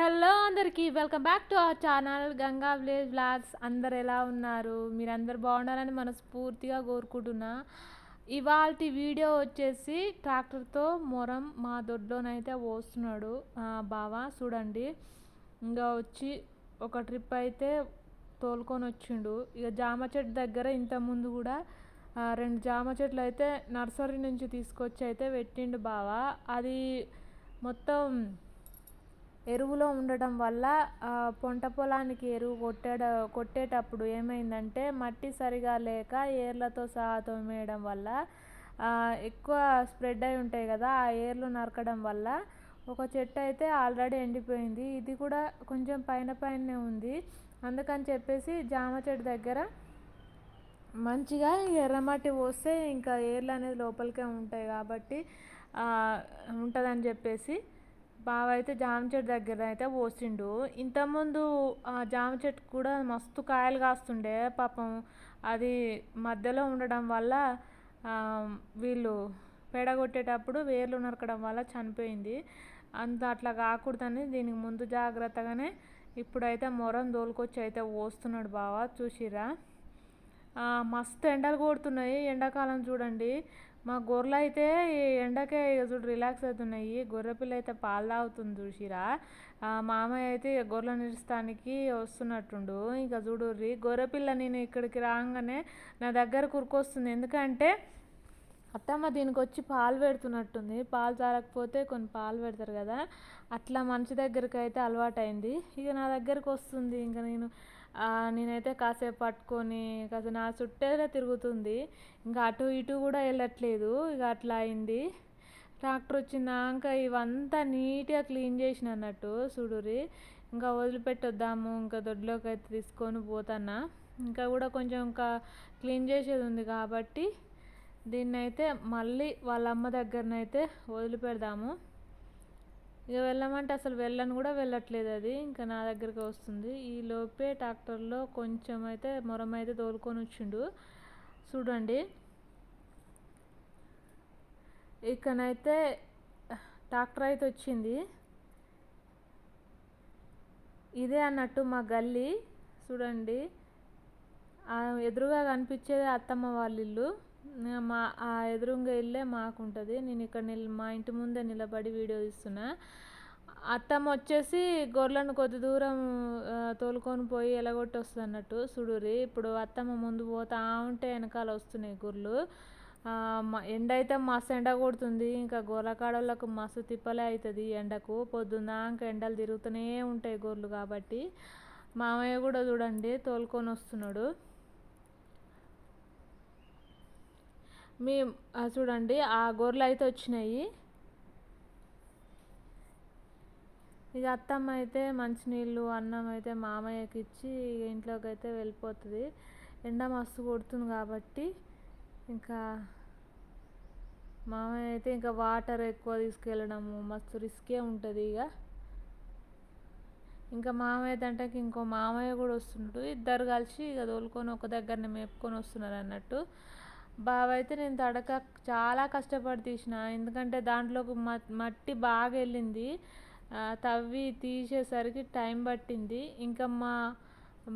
Hello అందరికీ welcome back to our channel Ganga village blogs అందరు ఎలా ఉన్నారు? మీరందరు బాగున్నారని మనస్ఫూర్తిగా కోరుకుంటున్నా. ఇవాళ వీడియో వచ్చేసి ట్రాక్టర్తో మొరం మా దొడ్లోనైతే పోస్తున్నాడు బావ. చూడండి ఇంకా వచ్చి ఒక ట్రిప్ అయితే తోలుకొని వచ్చిండు. ఇక జామ చెట్టు దగ్గర ఇంత ముందు కూడా రెండు జామ చెట్లు అయితే నర్సరీ నుంచి తీసుకొచ్చి అయితే పెట్టిండు బావ. అది మొత్తం ఎరువులో ఉండటం వల్ల పంట పొలానికి ఎరువు కొట్టడ కొట్టేటప్పుడు ఏమైందంటే మట్టి సరిగా లేక ఏర్లతో సహా తోమేయడం వల్ల ఎక్కువ స్ప్రెడ్ అయి ఉంటాయి కదా ఆ ఏర్లు నరకడం వల్ల ఒక చెట్టు అయితే ఆల్రెడీ ఎండిపోయింది. ఇది కూడా కొంచెం పైన పైనే ఉంది. అందుకని చెప్పేసి జామ చెట్టు దగ్గర మంచిగా ఎర్రమట్టి పోస్తే ఇంకా ఏర్లు అనేది లోపలికే ఉంటాయి కాబట్టి ఉంటుందని చెప్పేసి బావ అయితే జామ చెట్టు దగ్గర అయితే పోసిండు. ఇంతకుముందు ఆ జామ చెట్టు కూడా మస్తు కాయలు కాస్తుండే. పాపం అది మధ్యలో ఉండడం వల్ల వీళ్ళు పెడగొట్టేటప్పుడు వేర్లు నరకడం వల్ల చనిపోయింది. అంత అట్లా కాకూడదని దీనికి ముందు జాగ్రత్తగానే ఇప్పుడైతే మొరం దోలుకొచ్చి అయితే పోస్తున్నాడు బావ. చూసిరా మస్తు ఎండలు కొడుతున్నాయి. ఎండాకాలం చూడండి. మా గొర్రెలు అయితే ఈ ఎండకే ఇక చూడు రిలాక్స్ అవుతున్నాయి. గొర్రె పిల్ల అయితే పాలు తాగుతుంది చూసిరా. మామయ్య అయితే ఇక గొర్రెలు నిరుస్తానికి వస్తున్నట్టుండు. ఇక చూడుర్రి గొర్రె పిల్ల నేను ఇక్కడికి రాగానే నా దగ్గర కురుకొస్తుంది. ఎందుకంటే అత్తమ్మ దీనికి వచ్చి పాలు పెడుతున్నట్టుంది. పాలు తాగకపోతే కొన్ని పాలు పెడతారు కదా. అట్లా మనిషి దగ్గరికి అయితే అలవాటైంది. ఇక నా దగ్గరకు వస్తుంది ఇంకా నేను నేనైతే కాసేపు పట్టుకొని కాసేపు నా చుట్టేలా తిరుగుతుంది. ఇంకా అటు ఇటు కూడా వెళ్ళట్లేదు. ఇక అట్లా అయింది. ట్రాక్టర్ వచ్చినాక ఇవంతా నీట్గా క్లీన్ చేసిన అన్నట్టు చూడురి ఇంకా వదిలిపెట్టొద్దాము. ఇంకా దొడ్లోకి అయితే తీసుకొని పోతానా. ఇంకా కూడా కొంచెం ఇంకా క్లీన్ చేసేది ఉంది కాబట్టి దీన్నైతే మళ్ళీ వాళ్ళ అమ్మ దగ్గరనైతే వదిలిపెడదాము. ఇక వెళ్ళమంటే అసలు వెళ్ళని కూడా వెళ్ళట్లేదు అది. ఇంకా నా దగ్గరికి వస్తుంది. ఈ లోపే ట్రాక్టర్లో కొంచెం అయితే మొరం అయితే తోలుకొని వచ్చిండు. చూడండి. ఇక్కడైతే ట్రాక్టర్ అయితే వచ్చింది. ఇదే అన్నట్టు మా గల్లీ. చూడండి. ఎదురుగా కనిపించేది అత్తమ్మ వాళ్ళ ఇల్లు. మా ఆ ఎదురుగా ఇల్లే మాకుంటుంది. నేను ఇక్కడ నిల్ మా ఇంటి ముందే నిలబడి వీడియో తీస్తున్నా. అత్తమ్మ వచ్చేసి గొర్రెలను కొద్ది దూరం తోలుకొని పోయి ఎలగొట్టి వస్తుంది అన్నట్టు సుడూరి ఇప్పుడు అత్తమ్మ ముందు పోతా ఉంటే వెనకాల వస్తున్నాయి గొర్రెలు ఎండ అయితే మస్తు ఎండ కొడుతుంది. ఇంకా గొర్రెకాడోళ్ళకు మస్తు తిప్పలే అవుతుంది ఈ ఎండకు. పొద్దున్నాక ఎండలు తిరుగుతూనే ఉంటాయి గొర్రెలు కాబట్టి. మామయ్య కూడా చూడండి తోలుకొని వస్తున్నాడు. మీ చూడండి ఆ గొర్రెలు అయితే వచ్చినాయి. ఇక అత్తమ్మ అయితే మంచినీళ్ళు అన్నం అయితే మామయ్యకి ఇచ్చి ఇక ఇంట్లోకి అయితే వెళ్ళిపోతుంది. ఎండ మస్తు కొడుతుంది కాబట్టి ఇంకా మామయ్య అయితే ఇంకా వాటర్ ఎక్కువ తీసుకెళ్ళడము మస్తు రిస్కే ఉంటుంది ఇక. ఇంకా మామయ్య దంటకి ఇంకో మామయ్య కూడా వస్తున్నాడు ఇద్దరు కలిసి ఇక తోలుకొని ఒక దగ్గరనే మేపుకొని వస్తున్నారు అన్నట్టు. బావ అయితే నేను తడక చాలా కష్టపడి తీసిన. ఎందుకంటే దాంట్లోకి మట్టి బాగా వెళ్ళింది. తవ్వి తీసేసరికి టైం పట్టింది. ఇంకా మా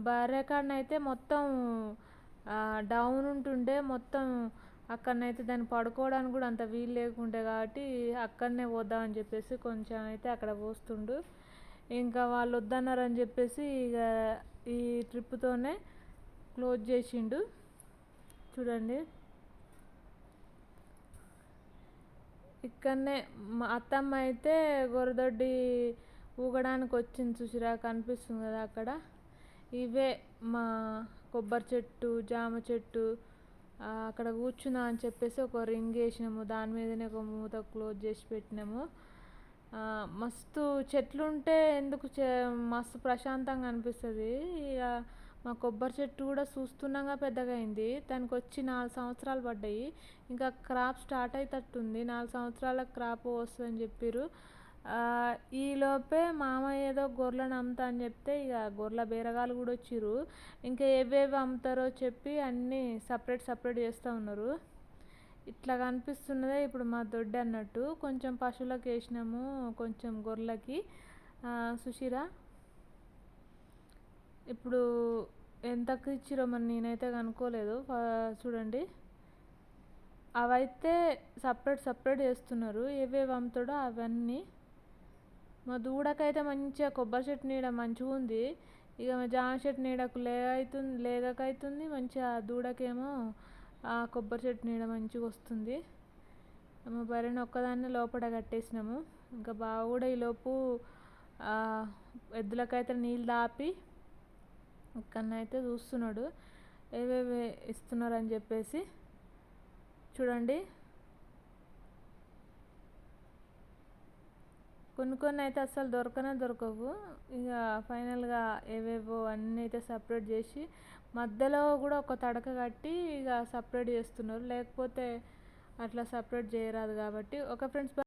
భార్య కాడనైతే మొత్తం డౌన్ ఉంటుండే. మొత్తం అక్కడనైతే దాన్ని పడుకోవడానికి కూడా అంత వీలు లేకుండే కాబట్టి అక్కడనే పోద్దామని చెప్పేసి కొంచెం అయితే అక్కడ పోస్తుండు. ఇంకా వాళ్ళు వద్దన్నారని చెప్పేసి ఇక ఈ ట్రిప్తోనే క్లోజ్ చేసిండు. చూడండి. ఇక్కడనే మా అత్తమ్మ అయితే గొరదొడ్డి ఊగడానికి వచ్చింది చూసిరా కనిపిస్తుంది కదా అక్కడ. ఇవే మా కొబ్బరి చెట్టు జామ చెట్టు అక్కడ కూర్చున్నా అని చెప్పేసి ఒక రింగ్ వేసినాము. దాని మీదనే ఒక మూత క్లోజ్ చేసి పెట్టినాము. మస్తు చెట్లు ఉంటే ఎందుకు చె మస్తు ప్రశాంతంగా అనిపిస్తుంది. ఇక మా కొబ్బరి చెట్టు కూడా చూస్తున్నాగా పెద్దగా అయింది. దానికి వచ్చి నాలుగు సంవత్సరాలు పడ్డాయి. ఇంకా క్రాప్ స్టార్ట్ అయ్యేటట్టుంది. నాలుగు సంవత్సరాల క్రాప్ వస్తుందని చెప్పారు ఈలోపే మామ మామయ్య ఏదో గొర్రెలను అమ్ముతా అని చెప్తే ఇక గొర్రెల బేరగాలు కూడా వచ్చిర్రు. ఇంకా ఏవేవి అమ్ముతారో చెప్పి అన్నీ సపరేట్ సపరేట్ చేస్తూ ఉన్నారు. ఇట్లా కనిపిస్తున్నదే ఇప్పుడు మా దొడ్డి అన్నట్టు. కొంచెం పశువులకు వేసినాము కొంచెం గొర్రెలకి. సుశీరా? ఇప్పుడు ఎంతకు ఇచ్చిరో మరి నేనైతే కనుక్కోలేదు. చూడండి. అవైతే సపరేట్ సపరేట్ చేస్తున్నారు. ఏవేవి అమ్ముతాడో అవన్నీ. మా దూడకైతే మంచిగా కొబ్బరి చెట్టు నీడ మంచిగా ఉంది. ఇక మా జామ చెట్టు నీడకు లేగ అవుతుంది లేగకైతుంది. మంచిగా దూడకేమో ఆ కొబ్బరి చెట్టు నీడ మంచిగా వస్తుంది. మా బర్రెని ఒక్కదాన్నే లోపల కట్టేసినాము. ఇంకా బావ కూడా ఈలోపు ఎద్దులకైతే నీళ్ళు దాపి ఇక్కడనైతే చూస్తున్నాడు. ఏవేవి ఇస్తున్నారు అని చెప్పేసి చూడండి. కొన్ని కొన్ని అయితే అస్సలు దొరకనే దొరకవు. ఇక ఫైనల్గా ఏవేవో అన్నీ అయితే సపరేట్ చేసి మధ్యలో కూడా ఒక తడక కట్టి ఇక సపరేట్ చేస్తున్నారు. లేకపోతే అట్లా సపరేట్ చేయరాదు కాబట్టి. ఒక ఫ్రెండ్స్